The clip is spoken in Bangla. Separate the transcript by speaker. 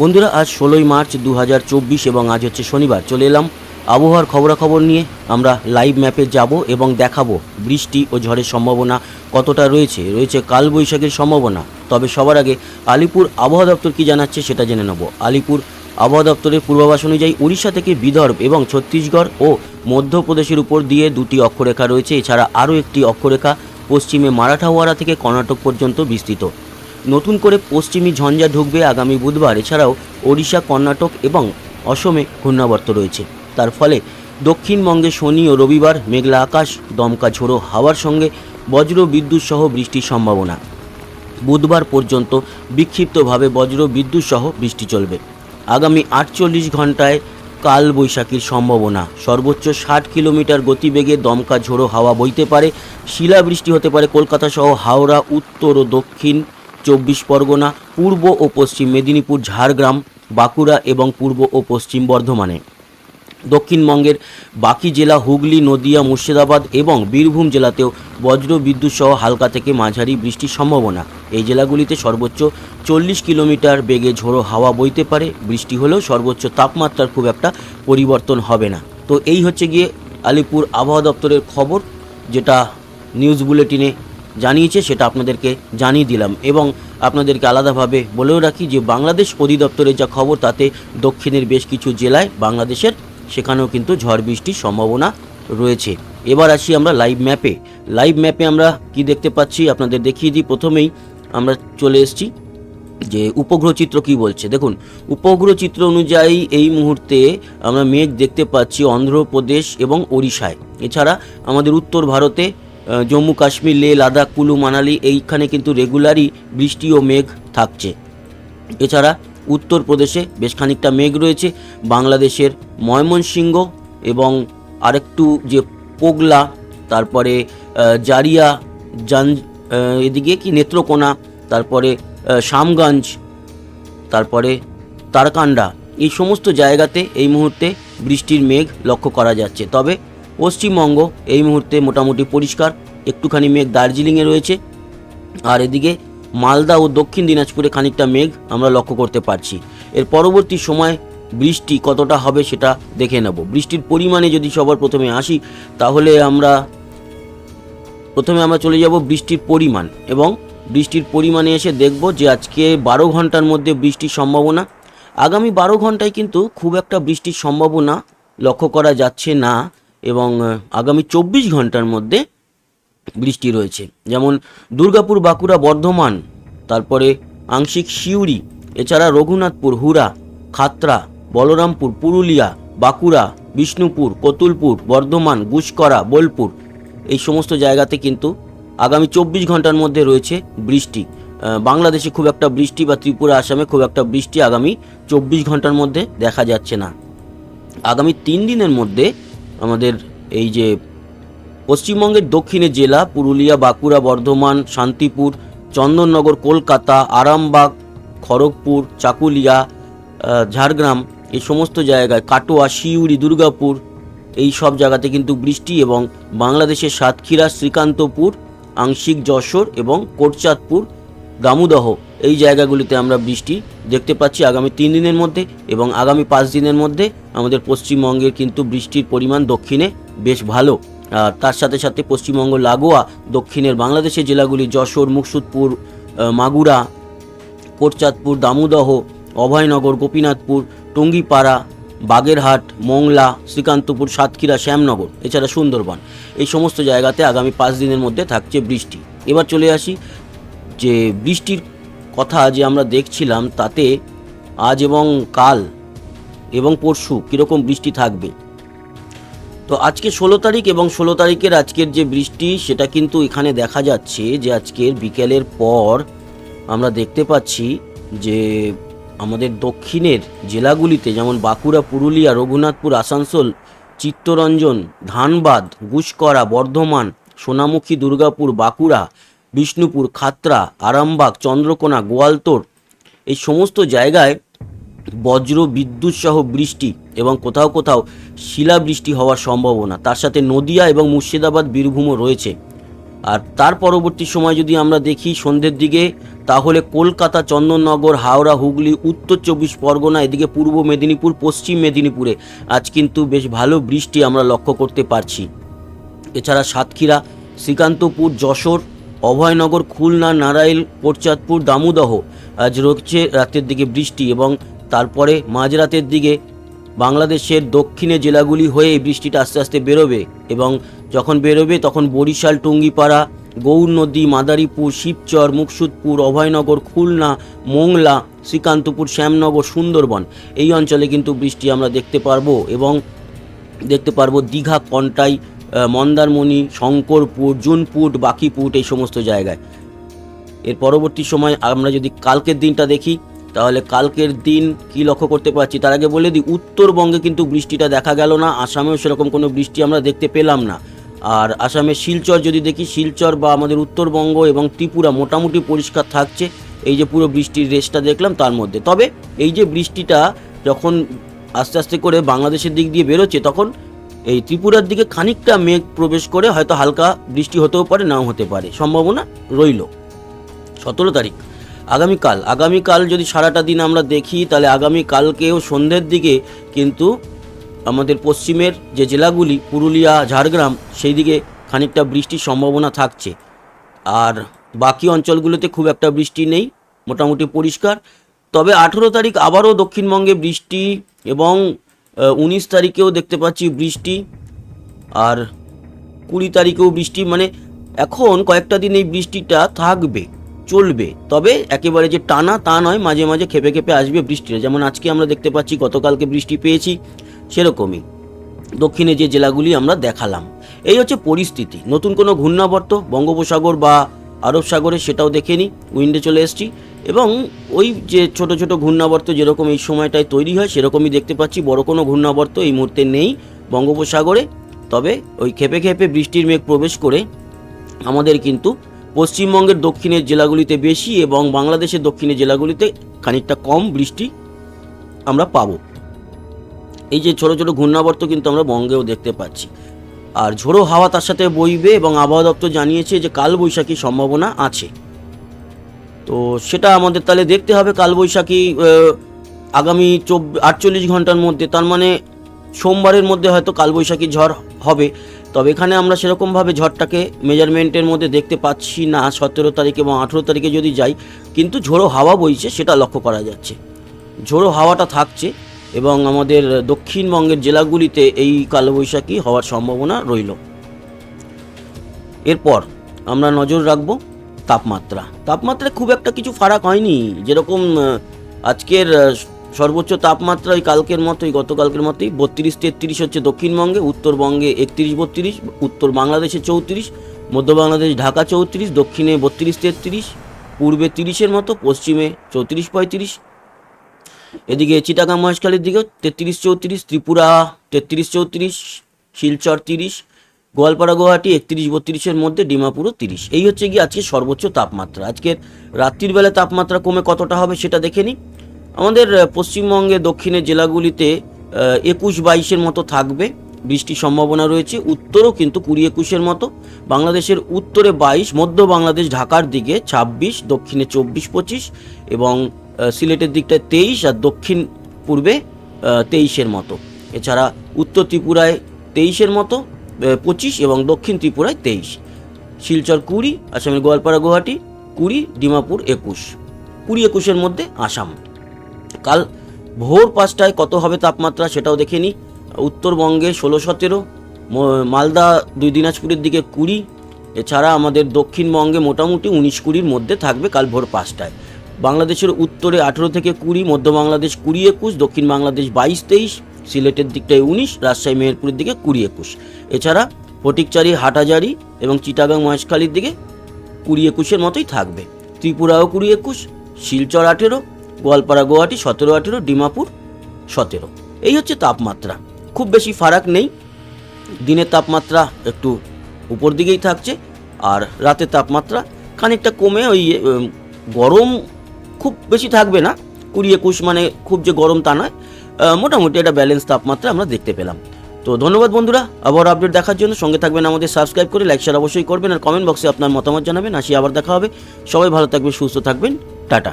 Speaker 1: বন্ধুরা, আজ ষোলোই মার্চ দু হাজার চব্বিশ এবং আজ হচ্ছে শনিবার। চলে এলাম আবহাওয়ার খবরাখবর নিয়ে। আমরা লাইভ ম্যাপে যাব এবং দেখাবো বৃষ্টি ও ঝড়ের সম্ভাবনা কতটা রয়েছে। রয়েছে কালবৈশাখের সম্ভাবনা। তবে সবার আগে আলিপুর আবহাওয়া দপ্তর কী জানাচ্ছে সেটা জেনে নেব। আলিপুর আবহাওয়া দপ্তরের পূর্বাভাস অনুযায়ী উড়িষ্যা থেকে বিদর্ভ এবং ছত্তিশগড় ও মধ্যপ্রদেশের উপর দিয়ে দুটি অক্ষরেখা রয়েছে। এছাড়া আরও একটি অক্ষরেখা পশ্চিমে মারাঠাওয়াড়া থেকে কর্ণাটক পর্যন্ত বিস্তৃত। নতুন করে পশ্চিমী ঝঞ্ঝা ঢুকবে আগামী বুধবার। এছাড়াও ওড়িশা, কর্ণাটক এবং অসমে ঘূর্ণাবর্ত রয়েছে। তার ফলে দক্ষিণবঙ্গে শনি ও রবিবার মেঘলা আকাশ, দমকা ঝোড়ো হাওয়ার সঙ্গে বজ্র, বিদ্যুৎ সহ বৃষ্টির সম্ভাবনা। বুধবার পর্যন্ত বিক্ষিপ্তভাবে বজ্র, বিদ্যুৎ সহ বৃষ্টি চলবে। আগামী আটচল্লিশ ঘন্টায় কাল বৈশাখীর সম্ভাবনা। সর্বোচ্চ ষাট কিলোমিটার গতিবেগে দমকা ঝোড়ো হাওয়া বইতে পারে। শিলাবৃষ্টি হতে পারে কলকাতা সহ হাওড়া, উত্তর ও দক্ষিণ চব্বিশ পরগনা, পূর্ব ও পশ্চিম মেদিনীপুর, ঝাড়গ্রাম, বাঁকুড়া এবং পূর্ব ও পশ্চিম বর্ধমানে। দক্ষিণবঙ্গের বাকি জেলা হুগলি, নদিয়া, মুর্শিদাবাদ এবং বীরভূম জেলাতেও বজ্র বিদ্যুৎ সহ হালকা থেকে মাঝারি বৃষ্টির সম্ভাবনা। এই জেলাগুলিতে সর্বোচ্চ চল্লিশ কিলোমিটার বেগে ঝোড়ো হাওয়া বইতে পারে। বৃষ্টি হলেও সর্বোচ্চ তাপমাত্রার খুব একটা পরিবর্তন হবে না। তো এই হচ্ছে গিয়ে আলিপুর আবহাওয়া দপ্তরের খবর, যেটা নিউজ বুলেটিনে জানিয়েছে, সেটা আপনাদেরকে জানিয়ে দিলাম। এবং আপনাদেরকে আলাদাভাবে বলেও রাখি যে, বাংলাদেশ অধিদপ্তরের যা খবর, তাতে দক্ষিণের বেশ কিছু জেলায় বাংলাদেশের, সেখানেও কিন্তু ঝড় বৃষ্টির সম্ভাবনা রয়েছে। এবার আসি আমরা লাইভ ম্যাপে লাইভ ম্যাপে আমরা কি দেখতে পাচ্ছি? আপনাদের দেখিয়ে দিই। প্রথমেই আমরা চলে এসেছি যে, উপগ্রহ চিত্র কি বলছে? দেখুন, উপগ্রহ চিত্র অনুযায়ী এই মুহূর্তে আমরা মেঘ দেখতে পাচ্ছি অন্ধ্রপ্রদেশ এবং ওড়িশায়। এছাড়া আমাদের উত্তর ভারতে জম্মু কাশ্মীর, লে, লাদাখ, কুলু, মানালি, এইখানে কিন্তু রেগুলারই বৃষ্টি ও মেঘ থাকছে। এছাড়া উত্তরপ্রদেশে বেশ খানিকটা মেঘ রয়েছে, বাংলাদেশের ময়মনসিংহ এবং আরেকটু যে পোগলা তারপরে জারিয়া, জান এদিকে কি নেত্রকোনা, তারপরে শামগঞ্জ, তারপরে তারকান্ডা, এই সমস্ত জায়গাতে এই মুহূর্তে বৃষ্টির মেঘ লক্ষ্য করা যাচ্ছে। তবে পশ্চিমবঙ্গ এই মুহূর্তে মোটামুটি পরিষ্কার। একটুখানি মেঘ দার্জিলিংয়ে রয়েছে। আর এদিকে মালদা ও দক্ষিণ দিনাজপুরে খানিকটা মেঘ আমরা লক্ষ্য করতে পারছি। এর পরবর্তী সময় বৃষ্টি কতটা হবে সেটা দেখে নেব। বৃষ্টির পরিমাণে যদি সবার প্রথমে আসি, তাহলে আমরা প্রথমে আমরা চলে যাব বৃষ্টির পরিমাণ। এবং বৃষ্টির পরিমাণে এসে দেখব যে আজকে বারো ঘণ্টার মধ্যে বৃষ্টির সম্ভাবনা। আগামী বারো ঘন্টায় কিন্তু খুব একটা বৃষ্টির সম্ভাবনা লক্ষ্য করা যাচ্ছে না। এবং আগামী চব্বিশ ঘণ্টার মধ্যে বৃষ্টি রয়েছে। যেমন দুর্গাপুর, বাঁকুড়া, বর্ধমান, তারপরে আংশিক সিউড়ি, এছাড়া রঘুনাথপুর হুরা খাতরা বলরামপুর, পুরুলিয়া, বাঁকুড়া, বিষ্ণুপুর, কতুলপুর, বর্ধমান, গুসকরা, বোলপুর, এই সমস্ত জায়গাতে কিন্তু আগামী চব্বিশ ঘণ্টার মধ্যে রয়েছে বৃষ্টি। বাংলাদেশে খুব একটা বৃষ্টি বা ত্রিপুরা, আসামে খুব একটা বৃষ্টি আগামী চব্বিশ ঘণ্টার মধ্যে দেখা যাচ্ছে না। আগামী তিন দিনের মধ্যে আমাদের এই যে পশ্চিমবঙ্গের দক্ষিণে জেলা, পুরুলিয়া, বাঁকুড়া, বর্ধমান, শান্তিপুর, চন্দননগর, কলকাতা, আরামবাগ, খড়গপুর, চাকুলিয়া ঝাড়গ্রাম, এই সমস্ত জায়গায় কাটোয়া শিউড়ি দুর্গাপুর, এই সব জায়গাতে কিন্তু বৃষ্টি এবং বাংলাদেশের সাতক্ষীরা, শ্রীকান্তপুর, আংশিক যশোর এবং কোটচাঁদপুর, দামুদহ। এই জায়গাগুলিতে আমরা বৃষ্টি দেখতে পাচ্ছি আগামী তিন দিনের মধ্যে এবং আগামী পাঁচ দিনের মধ্যে আমাদের পশ্চিমবঙ্গের কিন্তু বৃষ্টির পরিমাণ দক্ষিণে বেশ ভালো। আর তার সাথে সাথে পশ্চিমবঙ্গ, লাগোয়া, দক্ষিণের বাংলাদেশের জেলাগুলি যশোর, মুকসুদপুর মাগুরা, কোটচাঁদপুর, দামোদহ, অভয়নগর, গোপীনাথপুর, টঙ্গিপাড়া, বাগেরহাট, মোংলা, শ্রীকান্তপুর, সাতক্ষীরা, শ্যামনগর, এছাড়া সুন্দরবন। এই সমস্ত জায়গাতে আগামী পাঁচ দিনের মধ্যে থাকছে বৃষ্টি। এবার চলে আসি যে বৃষ্টির কথা যে আমরা দেখছিলাম তাতে আজ এবং কাল এবং পরশু কীরকম বৃষ্টি থাকবে। তো আজকে ষোলো তারিখ এবং ষোলো তারিখের আজকের যে বৃষ্টি সেটা কিন্তু এখানে দেখা যাচ্ছে যে আজকের বিকেলের পর আমরা দেখতে পাচ্ছি যে আমাদের দক্ষিণের জেলাগুলিতে যেমন বাঁকুড়া, পুরুলিয়া, রঘুনাথপুর, আসানসোল, চিত্তরঞ্জন, ধানবাদ, গুসকরা, বর্ধমান, সোনামুখী, দুর্গাপুর, বাঁকুড়া বিষ্ণুপুর খাতড়া আরামবাগ, চন্দ্রকোনা গোয়ালতোড় এই সমস্ত জায়গায় বজ্র, বিদ্যুৎ সহ বৃষ্টি এবং কোথাও কোথাও শিলাবৃষ্টি হওয়ার সম্ভাবনা। তার সাথে নদিয়া এবং মুর্শিদাবাদ বীরভূমও রয়েছে। আর তার পরবর্তী সময় যদি আমরা দেখি সন্ধ্যের দিকে, তাহলে কলকাতা, চন্দননগর, হাওড়া, হুগলি, উত্তর চব্বিশ পরগনা, এদিকে পূর্ব মেদিনীপুর, পশ্চিম মেদিনীপুরে আজ কিন্তু বেশ ভালো বৃষ্টি আমরা লক্ষ্য করতে পারছি। এছাড়া সাতক্ষীরা, শ্রীকান্তপুর, যশোর অভয়নগর, খুলনা নারাইল কোটচাঁদপুর দামুদহ। আজ রয়েছে রাতের দিকে বৃষ্টি এবং তারপরে মাঝরাতের দিকে বাংলাদেশের দক্ষিণে জেলাগুলি হয়ে এই বৃষ্টিটা আস্তে আস্তে বেরোবে এবং যখন বেরোবে তখন বরিশাল, টুঙ্গিপাড়া, গৌর নদী, মাদারীপুর, শিবচর, মুকসুদপুর, অভয়নগর, খুলনা, মোংলা, শ্রীকান্তপুর, শ্যামনগর, সুন্দরবন এই অঞ্চলে কিন্তু বৃষ্টি আমরা দেখতে পারব এবং দেখতে পারব দীঘা, কন্টাই মন্দারমণি, শঙ্করপুর, জুনপুট, বাকিপুট এই সমস্ত জায়গায়। এর পরবর্তী সময় আমরা যদি কালকের দিনটা দেখি, তাহলে কালকের দিন কি লক্ষ্য করতে পারছি? তার আগে বলে দিই, উত্তরবঙ্গে কিন্তু বৃষ্টিটা দেখা গেল না, আসামেও সেরকম কোনো বৃষ্টি আমরা দেখতে পেলাম না। আর আসামের শিলচর যদি দেখি, শিলচর বা আমাদের উত্তরবঙ্গ এবং ত্রিপুরা মোটামুটি পরিষ্কার থাকছে, এই যে পুরো বৃষ্টির রেসটা দেখলাম তার মধ্যে। তবে এই যে বৃষ্টিটা যখন আস্তে আস্তে করে বাংলাদেশের দিক দিয়ে বেরোচ্ছে, তখন এই ত্রিপুরার দিকে খানিকটা মেঘ প্রবেশ করে হয়তো হালকা বৃষ্টি হতেও পারে, নাও হতে পারে। সম্ভাবনা রইল। সতেরো তারিখ। আগামীকাল। আগামীকাল যদি সারাটা দিন আমরা দেখি, তাহলে আগামীকালকেও সন্ধ্যের দিকে কিন্তু আমাদের পশ্চিমের যে জেলাগুলি, পুরুলিয়া, ঝাড়গ্রাম, সেই দিকে খানিকটা বৃষ্টির সম্ভাবনা থাকছে। আর বাকি অঞ্চলগুলোতে খুব একটা বৃষ্টি নেই, মোটামুটি পরিষ্কার। তবে আঠেরো তারিখ আবারও দক্ষিণবঙ্গে বৃষ্টি এবং উনিশ তারিখেও দেখতে পাচ্ছি বৃষ্টি আর কুড়ি তারিখেও বৃষ্টি মানে এখন কয়েকটা দিন এই বৃষ্টিটা থাকবে, চলবে। তবে একেবারে যে টানা তা নয়, মাঝে মাঝে খেপে খেপে আসবে বৃষ্টিটা। যেমন আজকে আমরা দেখতে পাচ্ছি গতকালকে বৃষ্টি পেয়েছি সেরকমই। দক্ষিণে যে জেলাগুলি আমরা দেখালাম। এই হচ্ছে পরিস্থিতি। নতুন কোনো ঘূর্ণাবর্ত, বঙ্গোপসাগর বা আরব সাগরে সেটাও দেখে নিই উইন্ডে চলে এসেছি। এবং ওই যে ছোট ছোট ঘূর্ণাবর্ত যেরকম এই সময়টায় তৈরি হয়, সেরকমই দেখতে পাচ্ছি। বড় কোনো ঘূর্ণাবর্ত এই মুহূর্তে নেই বঙ্গোপসাগরে। তবে ওই খেপে খেপে বৃষ্টির মেঘ প্রবেশ করে আমাদের কিন্তু পশ্চিমবঙ্গের দক্ষিণের জেলাগুলিতে বেশি এবং বাংলাদেশের দক্ষিণের জেলাগুলিতে খানিকটা কম বৃষ্টি আমরা পাবো। এই যে ছোট ছোট ঘূর্ণাবর্ত কিন্তু আমরা বঙ্গেও দেখতে পাচ্ছি। আর ঝোড়ো হাওয়া তার সাথে বইবে এবং আবহাওয়া দপ্তর জানিয়েছে যে কালবৈশাখী সম্ভাবনা আছে। তো সেটা আমাদের তাহলে দেখতে হবে কালবৈশাখী আগামী চব্বিশ আটচল্লিশ ঘণ্টার মধ্যে। তার মানে সোমবারের মধ্যে হয়তো কালবৈশাখী ঝড় হবে। তবে এখানে আমরা সেরকমভাবে ঝড়টাকে মেজারমেন্টের মধ্যে দেখতে পাচ্ছি না, সতেরো তারিখ এবং আঠেরো তারিখে যদি যাই। কিন্তু ঝোড়ো হাওয়া বইছে, সেটা লক্ষ্য করা যাচ্ছে। ঝোড়ো হাওয়াটা থাকছে এবং আমাদের দক্ষিণবঙ্গের জেলাগুলিতে এই কালবৈশাখী হওয়ার সম্ভাবনা রইল। এরপর আমরা নজর রাখব তাপমাত্রা। তাপমাত্রায় খুব একটা কিছু ফারাক হয়নি। যেরকম আজকের সর্বোচ্চ তাপমাত্রা ওই কালকের মতোই, গতকালকের মতোই বত্রিশ তেত্রিশ হচ্ছে দক্ষিণবঙ্গে, উত্তরবঙ্গে একত্রিশ বত্রিশ, উত্তর বাংলাদেশে চৌত্রিশ, মধ্য বাংলাদেশ ঢাকা চৌত্রিশ, দক্ষিণে বত্রিশ তেত্রিশ, পূর্বে তিরিশের মতো, পশ্চিমে চৌত্রিশ পঁয়ত্রিশ। এদিকে চিটাগাং মহেশখালীর দিকেও তেত্রিশ চৌত্রিশ, ত্রিপুরা তেত্রিশ চৌত্রিশ, শিলচর তিরিশ গোয়ালপাড়া গুয়াহাটি একত্রিশ বত্রিশের মধ্যে ডিমাপুরও তিরিশ। এই হচ্ছে গিয়ে আজকে সর্বোচ্চ তাপমাত্রা। আজকের রাত্রির বেলা তাপমাত্রা কমে কতটা হবে সেটা দেখে নিই। আমাদের পশ্চিমবঙ্গে দক্ষিণের জেলাগুলিতে একুশ বাইশের মতো থাকবে। বৃষ্টির সম্ভাবনা রয়েছে। উত্তরও কিন্তু কুড়ি একুশের মতো। বাংলাদেশের উত্তরে বাইশ, মধ্য বাংলাদেশ, ঢাকার দিকে ছাব্বিশ, দক্ষিণে চব্বিশ, পঁচিশ এবং সিলেটের দিকটায় তেইশ আর দক্ষিণ পূর্বে তেইশের মতো। এছাড়া উত্তর ত্রিপুরায় তেইশের মতো। পঁচিশ এবং দক্ষিণ ত্রিপুরায় তেইশ। শিলচর কুড়ি, আসামের গোয়ালপাড়া গুয়াহাটি, কুড়ি, ডিমাপুর একুশ। কুড়ি একুশের মধ্যে আসাম। কাল ভোর পাঁচটায় কত হবে তাপমাত্রা সেটাও দেখে নিই। উত্তরবঙ্গে ষোলো, সতেরো মালদা দুই, দিনাজপুরের দিকে কুড়ি। এছাড়া আমাদের দক্ষিণবঙ্গে মোটামুটি উনিশ, কুড়ির মধ্যে থাকবে কাল ভোর পাঁচটায়। বাংলাদেশের উত্তরে আঠেরো থেকে কুড়ি, মধ্য বাংলাদেশ কুড়ি, একুশ, দক্ষিণ বাংলাদেশ বাইশ, তেইশ সিলেটের দিকটায় উনিশ, রাজশাহী, মেহেরপুরের দিকে কুড়ি একুশ। এছাড়া ফটিকচারি, হাটাজারি এবং চিটাগাং, মহেশখালীর দিকে কুড়ি একুশের মতোই থাকবে। ত্রিপুরাও কুড়ি একুশ, শিলচর আঠেরো, গোয়ালপাড়া, গুয়াহাটি সতেরো আঠেরো, ডিমাপুর সতেরো। এই হচ্ছে তাপমাত্রা। খুব বেশি ফারাক নেই। দিনের তাপমাত্রা একটু উপর দিকেই থাকছে আর রাতের তাপমাত্রা খানিকটা কমে ওই গরম খুব বেশি থাকবে না। কুড়ি একুশ মানে খুব যে গরম তা নয়। মোটামুটি একটা ব্যালেন্স তাপমাত্রা আমরা দেখতে পেলাম। তো ধন্যবাদ বন্ধুরা, আবার আপডেট দেখার জন্য সঙ্গে থাকবেন আমাদের সাবস্ক্রাইব করে লাইক শেয়ার অবশ্যই করবেন, আর কমেন্ট বক্সে আপনার মতামত জানাবেন, আসি আবার দেখা হবে। সবাই ভালো থাকবেন, সুস্থ থাকবেন, টাটা।